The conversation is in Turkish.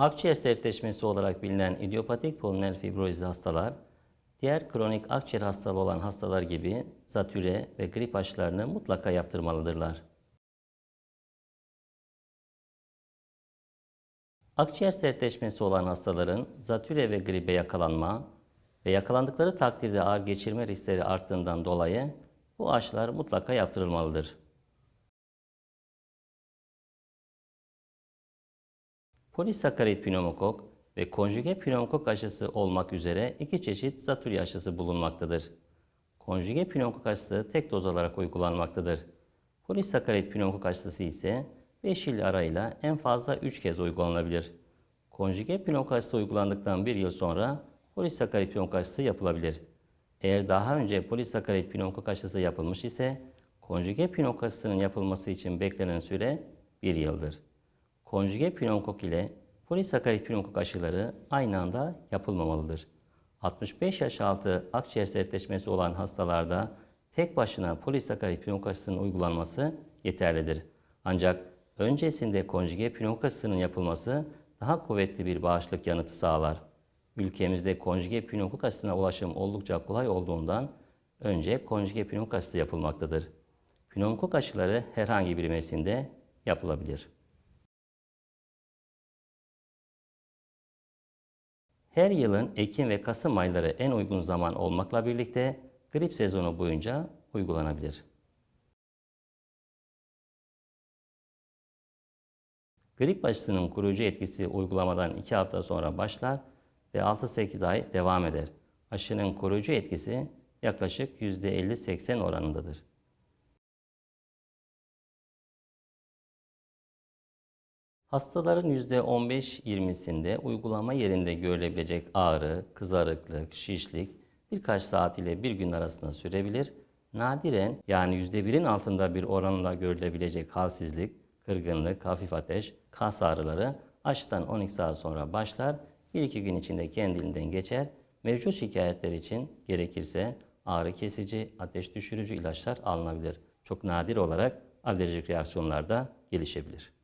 Akciğer sertleşmesi olarak bilinen idiopatik pulmoner fibrozli hastalar, diğer kronik akciğer hastalığı olan hastalar gibi zatüre ve grip aşılarını mutlaka yaptırmalıdırlar. Akciğer sertleşmesi olan hastaların zatüre ve gribe yakalanma ve yakalandıkları takdirde ağır geçirme riskleri arttığından dolayı bu aşılar mutlaka yaptırılmalıdır. Polisakarit pneumokok ve konjüge pneumokok aşısı olmak üzere iki çeşit zatürre aşısı bulunmaktadır. Konjüge pneumokok aşısı tek doz olarak uygulanmaktadır. Polisakarit pneumokok aşısı ise 5 yıl arayla en fazla 3 kez uygulanabilir. Konjüge pneumokok aşısı uygulandıktan 1 yıl sonra polisakarit pneumokok aşısı yapılabilir. Eğer daha önce polisakarit pneumokok aşısı yapılmış ise konjüge pneumokok aşısının yapılması için beklenen süre 1 yıldır. Konjüge pneumokok ile polisakarit pneumokok aşıları aynı anda yapılmamalıdır. 65 yaş altı akciğer sertleşmesi olan hastalarda tek başına polisakarit pneumokok aşısının uygulanması yeterlidir. Ancak öncesinde konjüge pneumokok aşısının yapılması daha kuvvetli bir bağışıklık yanıtı sağlar. Ülkemizde konjüge pneumokok aşısına ulaşım oldukça kolay olduğundan önce konjüge pneumokok aşısı yapılmaktadır. Pneumokok aşıları herhangi bir mevsimde yapılabilir. Her yılın Ekim ve Kasım ayları en uygun zaman olmakla birlikte grip sezonu boyunca uygulanabilir. Grip aşısının koruyucu etkisi uygulamadan 2 hafta sonra başlar ve 6-8 ay devam eder. Aşının koruyucu etkisi yaklaşık %50-80 oranındadır. Hastaların %15-20'sinde uygulama yerinde görülebilecek ağrı, kızarıklık, şişlik birkaç saat ile bir gün arasında sürebilir. Nadiren yani %1'in altında bir oranla görülebilecek halsizlik, kırgınlık, hafif ateş, kas ağrıları aşıdan 12 saat sonra başlar. 1-2 gün içinde kendiliğinden geçer. Mevcut şikayetler için gerekirse ağrı kesici, ateş düşürücü ilaçlar alınabilir. Çok nadir olarak alerjik reaksiyonlar da gelişebilir.